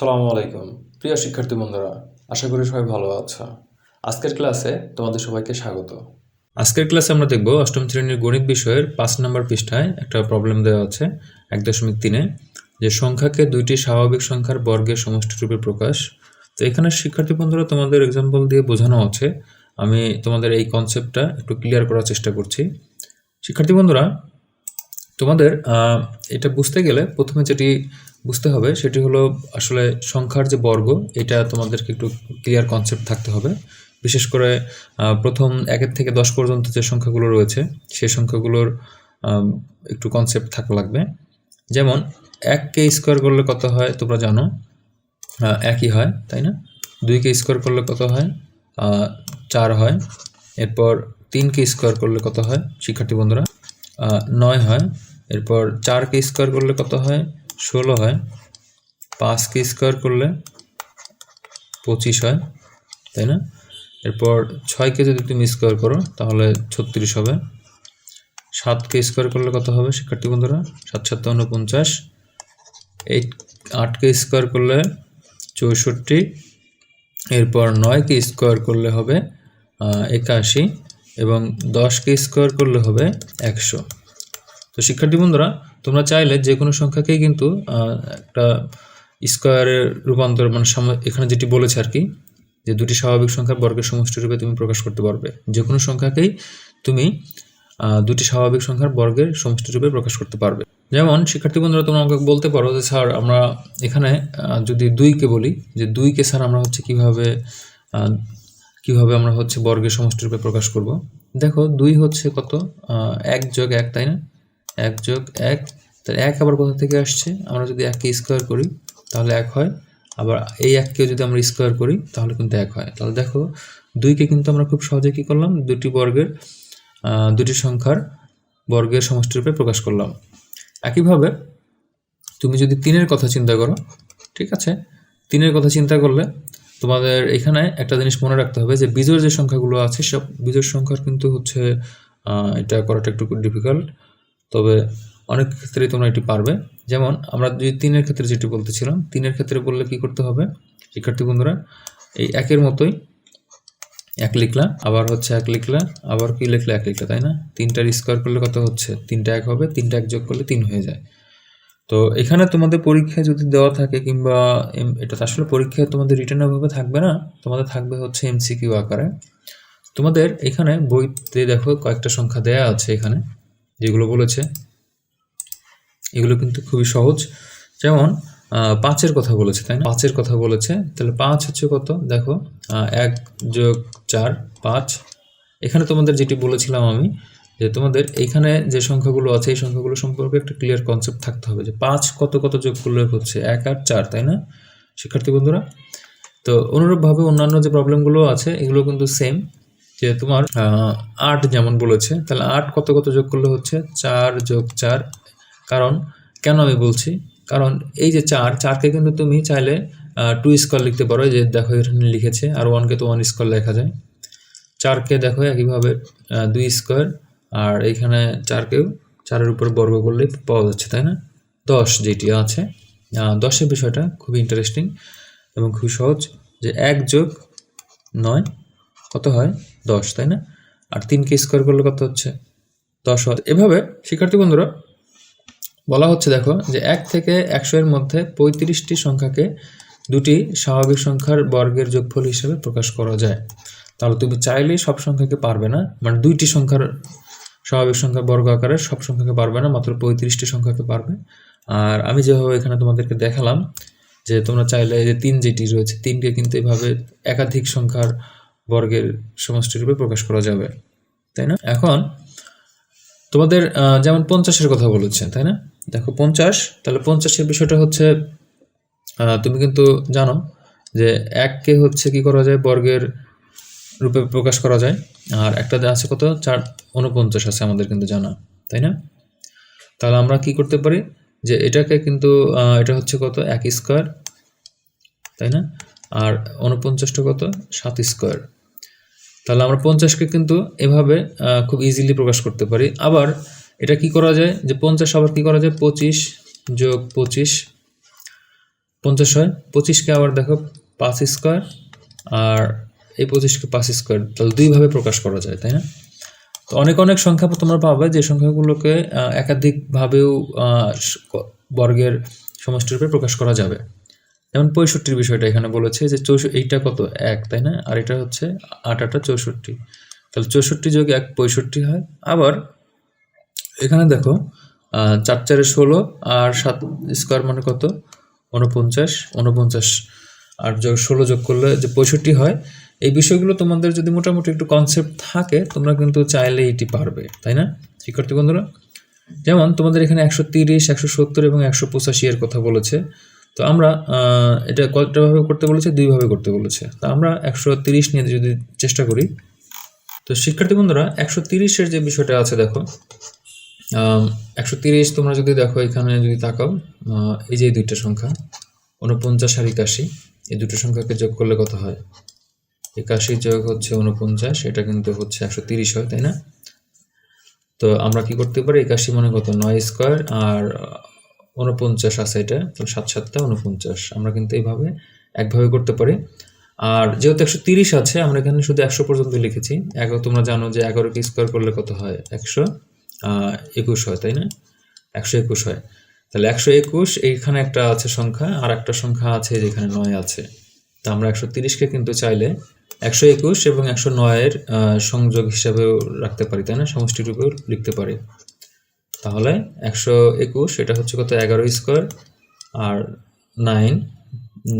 সালামু আলাইকুম। প্রিয় শিক্ষার্থী বন্ধুরা, আশা করি সবাই ভালো আছো। আজকের ক্লাসে তোমাদের সবাইকে স্বাগত। আজকের ক্লাসে আমরা দেখব অষ্টম শ্রেণির গণিত বিষয়ের পাঁচ নম্বর পৃষ্ঠায় একটা প্রবলেম দেওয়া আছে, এক দশমিক তিনে, যে সংখ্যাকে দুইটি স্বাভাবিক সংখ্যার বর্গের সমষ্টিরূপে প্রকাশ। তো এখানে শিক্ষার্থী বন্ধুরা, তোমাদের এক্সাম্পল দিয়ে বোঝানো আছে। আমি তোমাদের এই কনসেপ্টটা একটু ক্লিয়ার করার চেষ্টা করছি। শিক্ষার্থী বন্ধুরা, তোমাদের এটা বুঝতে গেলে প্রথমে যেটি বুঝতে হবে, সেটি হলো আসলে সংখ্যার যে বর্গ, এটা তোমাদেরকে একটু ক্লিয়ার কনসেপ্ট থাকতে হবে। বিশেষ করে প্রথম একের থেকে দশ পর্যন্ত যে সংখ্যাগুলো রয়েছে সেই সংখ্যাগুলোর একটু কনসেপ্ট থাকা লাগবে। যেমন এককে স্কোয়ার করলে কত হয়, তোমরা জানো একই হয়, তাই না? দুইকে স্কোয়ার করলে কত হয় চার হয়, এরপর তিনকে স্কোয়ার করলে কত হয়, শিক্ষার্থী বন্ধুরা নয় হয়, এরপর চারকে স্কোয়ার করলে কত হয় ষোলো হয়। পাঁচকে স্কোয়ার করলে পঁচিশ হয়, তাই না? এরপর ছয়কে যদি তুমি স্কোয়ার করো, তাহলে ছত্রিশ হবে। সাতকে স্কোয়ার করলে কত হবে, শিক্ষার্থী বন্ধুরা? সাত সাত উনপঞ্চাশ এইট আটকে স্কোয়ার করলে চৌষট্টি। এরপর নয়কে স্কোয়ার করলে হবে একাশি। এবং দশকে স্কোয়ার করলে হবে একশো। তো শিক্ষার্থী বন্ধুরা তোমরা চাইলে যে কোনো সংখ্যাকেই কিন্তু একটা স্কোয়ারের রূপান্তর মানে এখানে যেটি বলেছে আর কি, যে দুটি স্বাভাবিক সংখ্যার বর্গের সমষ্টি রূপে তুমি প্রকাশ করতে পারবে। যে কোনো সংখ্যাকেই তুমি দুটি স্বাভাবিক সংখ্যার বর্গের সমষ্টি রূপে প্রকাশ করতে পারবে। যেমন, শিক্ষার্থী বন্ধুরা, তোমরা আমাকে বলতে পারো যে, স্যার, আমরা এখানে যদি দুইকে বলি, যে দুইকে, স্যার, আমরা হচ্ছে কীভাবে কীভাবে আমরা হচ্ছে বর্গের সমষ্টি রূপে প্রকাশ করব? দেখো, দুই হচ্ছে কত? এক যোগ এক, তাই না? এক যোগ এক, তাহলে এক আবার কোথা থেকে আসছে? আমরা যদি এককে স্কোয়ার করি, তাহলে এক হয়। আবার এই এককে যদি আমরা স্কোয়ার করি, তাহলে কিন্তু এক হয়। তাহলে দেখো দুইকে কিন্তু আমরা খুব সহজে কী করলাম? দুটি বর্গের দুটি সংখ্যার বর্গের সমষ্টিরূপে প্রকাশ করলাম। একইভাবে তুমি যদি তিনের কথা চিন্তা করো, ঠিক আছে? তিনের কথা চিন্তা করলে তোমাদের এখানে একটা জিনিস মনে রাখতে হবে যে, বিজোড় যে সংখ্যাগুলো আছে, সব বিজোড় সংখ্যার কিন্তু হচ্ছে এটা করাটা একটু ডিফিকাল্ট তবে অনেক ক্ষেত্রেই তোমরা এটি পারবে। যেমন আমরা যদি তিনের ক্ষেত্রে যেটি বলতেছিলাম, তিনের ক্ষেত্রে বললে কি করতে হবে? শিক্ষার্থী বন্ধুরা, এই একের মতোই এক লিখলা, আবার হচ্ছে এক লিখলা, আবার কি লিখলে? এক লিখলা, তাই না? তিনটার স্কোয়ার করলে কত হচ্ছে? তিনটা এক হবে, তিনটা এক যোগ করলে তিন হয়ে যায়। তো এখানে তোমাদের পরীক্ষায় যদি দেওয়া থাকে কিংবা এটা আসলে পরীক্ষায় তোমাদের রিটার্ন ভাবে থাকবে না, তোমাদের থাকবে হচ্ছে এমসিকিউ আকারে। তোমাদের এখানে বইতে দেখো কয়েকটা সংখ্যা দেয়া আছে এখানে। যেগুলো বলেছে, এগুলো কিন্তু খুবই সহজ। যেমন পাঁচের কথা বলেছে, তাই না? পাঁচের কথা বলেছে, তাহলে পাঁচ হচ্ছে কত? দেখো এক যোগ চার, পাঁচ। এখানে তোমাদের যেটি বলেছিলাম আমি, যে তোমাদের এখানে যে সংখ্যাগুলো আছে, এই সংখ্যাগুলো সম্পর্কে একটা ক্লিয়ার কনসেপ্ট থাকতে হবে, যে পাঁচ কত কত যোগ করলে হচ্ছে এক আর চার, তাই না? শিক্ষার্থী বন্ধুরা, তো অনুরূপভাবে অন্যান্য যে প্রবলেমগুলো আছে, এগুলো কিন্তু সেম যে তোমার আট যেমন বলেছে, তাহলে আট কত কত যোগ করলে হচ্ছে চার যোগ চার? কারণ কেন আমি বলছি? কারণ এই যে চার, চারকে কিন্তু তুমি চাইলে টু স্কোয়ার লিখতে পারো যে দেখো এখানে লিখেছে, আর ওয়ানকে তো ওয়ান স্কোয়ার লেখা যায়। চারকে দেখো একইভাবে দুই স্কোয়ার আর এইখানে চারকেও চারের উপর বর্গ করলে পাওয়া যাচ্ছে, তাই না? দশ যেটি আছে। দশের বিষয়টা খুবই ইন্টারেস্টিং এবং খুবই সহজ যে এক যোগ নয় কত হয়? দশ, তাই না? আর তিনকে স্কোয়ার করলে কত হচ্ছে? দশ হয়। এভাবে, শিক্ষার্থী বন্ধুরা, বলা হচ্ছে দেখো যে এক থেকে একশো এর মধ্যে পঁয়ত্রিশটি সংখ্যাকে দুটি স্বাভাবিক সংখ্যার বর্গের যোগফল হিসেবে প্রকাশ করা যায়। তাহলে তুমি চাইলেই সব সংখ্যাকে পারবে না মানে দুইটি সংখ্যার স্বাভাবিক সংখ্যা বর্গ আকারে সব সংখ্যাকে পারবে না, মাত্র পঁয়ত্রিশটি সংখ্যাকে পারবে। আর আমি যেভাবে এখানে তোমাদেরকে দেখালাম যে তোমরা চাইলে যে তিন যেটি রয়েছে, তিনকে কিন্তু এভাবে একাধিক সংখ্যার বর্গের সমষ্টিরূপে প্রকাশ করা যাবে, তাই না? এখন তোমাদের যেমন পঞ্চাশের কথা বলেছে তাই না? দেখো পঞ্চাশ, তাহলে পঞ্চাশের বিষয়টা হচ্ছে তুমি কিন্তু জানো যে এককে হচ্ছে কি করা যায়, বর্গের রূপে প্রকাশ করা যায়, আর একটা আছে কত? চার উনপঞ্চাশ আছে আমাদের কিন্তু জানা, তাই না? তাহলে আমরা কি করতে পারি? যে এটাকে কিন্তু এটা হচ্ছে কত? এক স্কোয়ার, তাই না? আর উনপঞ্চাশটা কত? সাত স্কোয়ার। তাহলে আমরা পঞ্চাশকে কিন্তু এভাবে খুব ইজিলি প্রকাশ করতে পারি। আবার এটা কি করা যায়? যে পঞ্চাশ আবার কি করা যায়? পঁচিশ যোগ পঁচিশ, পঞ্চাশ হয়। পঁচিশকে আবার দেখো, পাঁচ স্কোয়ার আর এই পঁচিশকে পাঁচ স্কোয়ার তাহলে দুইভাবে প্রকাশ করা যায়, তাই না? তো অনেক অনেক সংখ্যা তোমরা পাবে, যে সংখ্যাগুলোকে একাধিকভাবেও বর্গের সমষ্টিরূপে প্রকাশ করা যাবে। যেমন পঁয়ষট্টির বিষয়টা এখানে বলেছে যে চৌষ, এইটা কত? এক, তাই না? আর এটা হচ্ছে আট আটা চৌষট্টি। তাহলে চৌষট্টি যোগ এক পঁয়ষট্টি হয়। আবার এখানে দেখো চার চারে ষোলো আর সাত স্কোয়ার মানে কত? উনপঞ্চাশ উনপঞ্চাশ আর যোগ ষোলো যোগ করলে যে পঁয়ষট্টি হয়, এই বিষয়গুলো তোমাদের যদি মোটামুটি একটু কনসেপ্ট থাকে, তোমরা কিন্তু চাইলে এটি পারবে, তাই না? শিক্ষার্থী বন্ধুরা? যেমন তোমাদের এখানে একশো তিরিশ, একশো সত্তর এবং একশো পঁচাশি এর কথা বলেছে। তো আমরা এটা কতটাভাবে করতে বলেছে? দুইভাবে করতে বলেছে। তা আমরা একশো তিরিশ নিয়ে যদি চেষ্টা করি, তো শিক্ষার্থী বন্ধুরা, একশো তিরিশের যে বিষয়টা আছে দেখো একশো তিরিশ তোমরা যদি দেখো, এখানে যদি তাকাও এই যে দুইটা সংখ্যা উনপঞ্চাশ আর একাশি, এই দুটো সংখ্যাকে যোগ করলে কত হয়? একাশি যোগ হচ্ছে উনপঞ্চাশ এটা কিন্তু হচ্ছে একশো তিরিশ হয়, তাই না? তো আমরা কি করতে পারি? একাশি মানে কত? নয় স্কোয়ার, আর উনপঞ্চাশ আছে এটা তো সাত সাতটা উনপঞ্চাশ আমরা কিন্তু এইভাবে একভাবে করতে পারি। আর যেহেতু একশো তিরিশ আছে, আমরা এখানে শুধু একশো পর্যন্ত লিখেছি। এগারো তোমরা জানো যে এগারোকে স্কোয়ার করলে কত হয়? একশো একুশ হয়, তাই না? একশো একুশ হয়। তাহলে একশো একুশ, এইখানে একটা আছে সংখ্যা, আর একটা সংখ্যা আছে যেখানে নয় আছে। তা আমরা একশো তিরিশকে কিন্তু চাইলে একশো একুশ এবং একশো নয়ের সংযোগ হিসাবেও রাখতে পারি, তাই না? সমষ্টি রূপেও লিখতে পারি। তাহলে একশো একুশ, এটা হচ্ছে কত? এগারো স্কোয়ার। আর নাইন,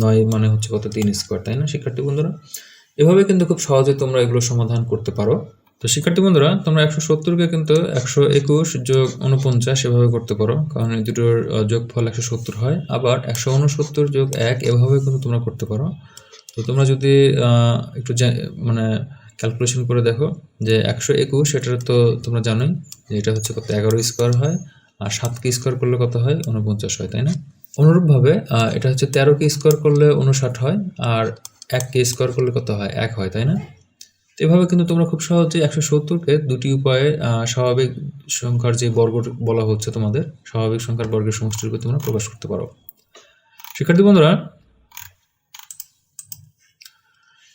নয় মানে হচ্ছে কত? তিন স্কোয়ার, তাই না শিক্ষার্থী বন্ধুরা? এভাবে কিন্তু খুব সহজে তোমরা এগুলো সমাধান করতে পারো। তো শিক্ষার্থী বন্ধুরা, তোমরা একশো সত্তরকে কিন্তু একশো একুশ যোগ উনপঞ্চাশ এভাবে করতে পারো, কারণ এই দুটোর যোগফল একশো সত্তর হয়। আবার একশো উনসত্তর যোগ এক এভাবে কিন্তু তোমরা করতে পারো। তো তোমরা যদি একটু মানে ক্যালকুলেশন করে দেখো যে একশো একুশ এটা তো তোমরা জানোই যে এটা হচ্ছে কত এগারো স্কোয়ার হয় আর সাতকে স্কোয়ার করলে কত হয়? উনপঞ্চাশ হয়, তাই না? অনুরূপভাবে এটা হচ্ছে তেরোকে স্কোয়ার করলে উনষাট হয় আর এককে স্কোয়ার করলে কত হয়? এক হয়, তাই না? এভাবে কিন্তু তোমরা খুব সহজে একশো সত্তরকে দুটি উপায়ে স্বাভাবিক সংখ্যার যে বর্গ বলা হচ্ছে তোমাদের, স্বাভাবিক সংখ্যার বর্গের সমষ্টির রূপে তোমরা প্রকাশ করতে পারো। শিক্ষার্থী বন্ধুরা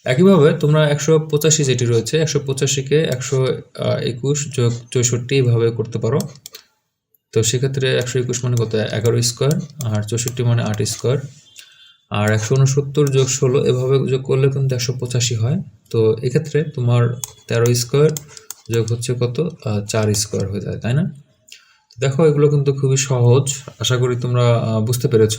একইভাবে তোমরা একশো পঁচাশি যেটি রয়েছে, একশো পঁচাশিকে একশো একুশ যোগ চৌষট্টি এইভাবে করতে পারো। তো সেক্ষেত্রে একশো একুশ মানে কত? এগারো স্কোয়ার, আর চৌষট্টি মানে আট স্কোয়ার। আর একশো উনসত্তর যোগ ষোলো এভাবে যোগ করলে কিন্তু একশো পঁচাশি হয়। তো এক্ষেত্রে তোমার তেরো স্কোয়ার যোগ হচ্ছে কত? চার স্কোয়ার হয়ে যায়, তাই না? দেখো, এগুলো কিন্তু খুবই সহজ। আশা করি তোমরা বুঝতে পেরেছ।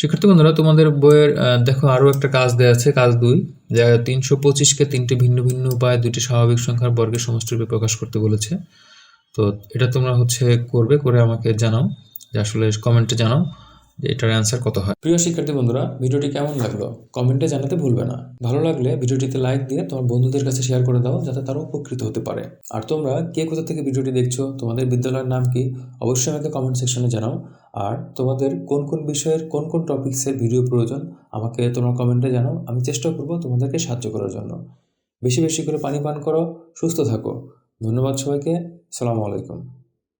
শিক্ষার্থী বন্ধুরা, তোমাদের বইয়ের দেখো আরও একটা কাজ দেওয়া আছে, কাজ দুই, যা তিনশো পঁচিশকে তিনটি ভিন্ন ভিন্ন উপায়ে দুটি স্বাভাবিক সংখ্যার বর্গের সমষ্টিরূপে প্রকাশ করতে বলেছে। তো এটা তোমরা হচ্ছে করবে, করে আমাকে জানাও, যে আসলে কমেন্টে জানাও। যে এটার অ্যান্সার কত হয়? প্রিয় শিক্ষার্থী বন্ধুরা, ভিডিওটি কেমন লাগল? কমেন্টে জানাতে ভুলবে না। ভালো লাগলে ভিডিওটিতে লাইক দিয়ে তোমার বন্ধুদের কাছে শেয়ার করে দাও, যাতে তারা উপকৃত হতে পারে। আর তোমরা কে কোথা থেকে ভিডিওটি দেখছ, তোমাদের বিদ্যালয়ের নাম কি, অবশ্যই আমাকে কমেন্ট সেকশনে জানাও। আর তোমাদের কোন কোন বিষয়ের, কোন কোন টপিক্সের ভিডিও প্রয়োজন, আমাকে তোমরা কমেন্টে জানাও। আমি চেষ্টা করব তোমাদেরকে সাহায্য করার জন্য। বেশি বেশি করে পানি পান করো, সুস্থ থাকো। ধন্যবাদ সবাইকে। সালামু আলাইকুম।